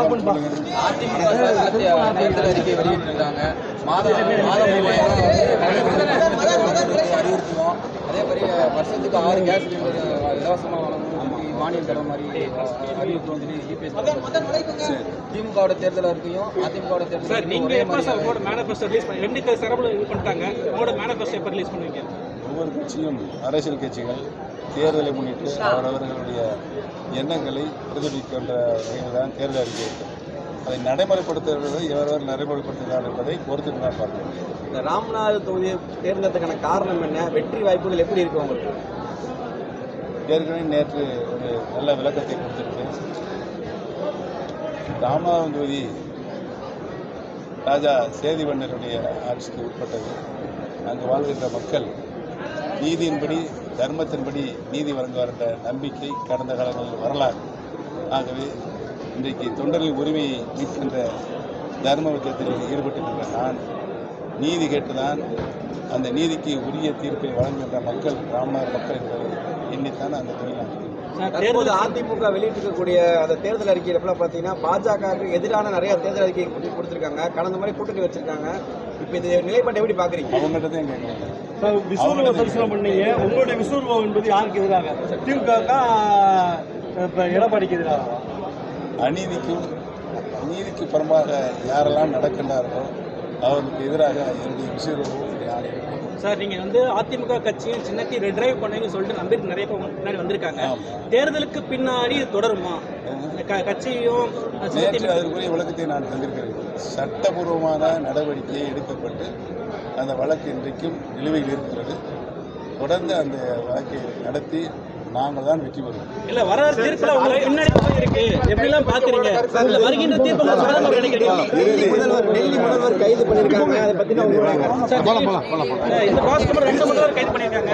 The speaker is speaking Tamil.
அதிமுக அறிக்கை வெளியிட்டிருக்காங்க. மாதம் மாதம் அறிவுறுத்துவோம் அதே மாதிரி வருஷத்துக்கு ஆறு கேஸ் சிலிண்டர் இலவசமாக வழங்கணும் சொல்லி மானியம் தர மாதிரி வந்து இபிஎஸ் திமுகவோட தேர்தல் அறிக்கையும் அதிமுகவோட தேர்தல் நீங்க ஒரே எப்போ மாதிரி சார் மேனிஃபெஸ்டோ ரிலீஸ் பண்ணி ரெண்டு தரப்புல இது பண்ணிட்டாங்க. உங்களோட மேனிஃபெஸ்டோ எப்போ ரிலீஸ் பண்ணுவீங்க? ஒவ்வொரு கட்சியும் அரசியல் கட்சிகள் தேர்தலை முன்னிட்டு அவரவர்களுடைய எண்ணங்களை பிரதிபலிக்கின்ற வகையில் தான் தேர்தல் அறிக்கை அதை நடைமுறைப்படுத்துவதை எவரவர் நடைமுறைப்படுத்துகிறார் என்பதை பொறுத்து தான் பார்க்க முடியும் இந்த ராமநாத தொகுதியை தேர்ந்தெடுத்ததுக்கான காரணம் என்ன? வெற்றி வாய்ப்புகள் எப்படி இருக்கு உங்களுக்கு? ஏற்கனவே நேற்று ஒரு நல்ல விளக்கத்தை கொடுத்திருக்கேன் ராமநாதபுரம் தொகுதி ராஜா சேதிவண்ணருடைய ஆட்சிக்கு உட்பட்டது. அங்கு வாழ்கின்ற மக்கள் நீதியின்படி தர்மத்தின்படி நீதி வழங்குவார்கிற நம்பிக்கை கடந்த காலங்களில் வரலாறு. ஆகவே இன்றைக்கு தொண்டர்களின் உரிமையை மீட்கின்ற தர்ம யுத்தத்தில் ஈடுபட்டிருக்கிற நான் நீதி கேட்டுதான் அந்த நீதிக்கு உரிய தீர்ப்பை வழங்குகின்ற மக்கள் ராமநாதர் மக்கள் என்பதை எண்ணித்தான் அந்த தொழில் நான் தற்போது தேர்தல் அதிமுக வெளியிட்டிருக்கக்கூடிய அந்த தேர்தல் அறிக்கையில எல்லாம் பார்த்தீங்கன்னா பாஜகவுக்கு எதிரான நிறைய தேர்தல் அறிக்கை கொடுத்து- கொடுத்திருக்காங்க. கடந்த முறை கூட்டணி வச்சிருக்காங்க. இப்போ இந்த நிலைப்பாட்டை எப்படி பாக்குறீங்க? அவங்ககிட்ட தான் கேட்கணும் சார் விஸ்வரூப தரிசனம் பண்ணீங்க. உங்களுடைய விஸ்வரூபம் என்பது யாருக்கு எதிராக? திமுக இப்போ எடப்பாடிக்கு எதிராக அநீதிக்கும் நீதிக்கு புறம்பாக யாரெல்லாம் நடக்கின்றார்களோ அவர்களுக்கு எதிராக என்னுடைய நான் இருக்கிறேன் சார் நீங்க வந்து அதிமுக கட்சியும் சின்னத்தை ரெட்ரைவ் பண்ணுவீங்கன்னு சொல்லிட்டு நம்பிட்டு நிறைய பேர் முன்னாடி வந்திருக்காங்க. தேர்தலுக்கு பின்னாடி தொடருமா? கட்சியும் நேற்று அதற்குரிய விளக்கத்தை நான் தந்திருக்கிறேன். சட்டபூர்வமான நடவடிக்கை எடுக்கப்பட்டு அந்த வழக்கு இன்றைக்கும் நிலுவையில் இருக்கிறது. தொடர்ந்து அந்த வழக்கை நடத்தி நாங்கள் தான் வெற்றி பெறுவோம். இல்ல வர தீர்ப்புல உங்களுக்கு பின்னாடி போய் இருக்கு. எப்படி எல்லாம் பாக்குறீங்க? இல்ல வருகின்ற தீர்ப்புல சுதந்திரம் நினைக்கிறீங்க டெல்லி முதல்வர் டெல்லி முதல்வர் கைது பண்ணிருக்காங்க அதை பத்தி உங்களோட சார், அஹ், இந்த பாஸ்கர் ரெண்டு முதல்வர் கைது பண்ணியிருக்காங்க.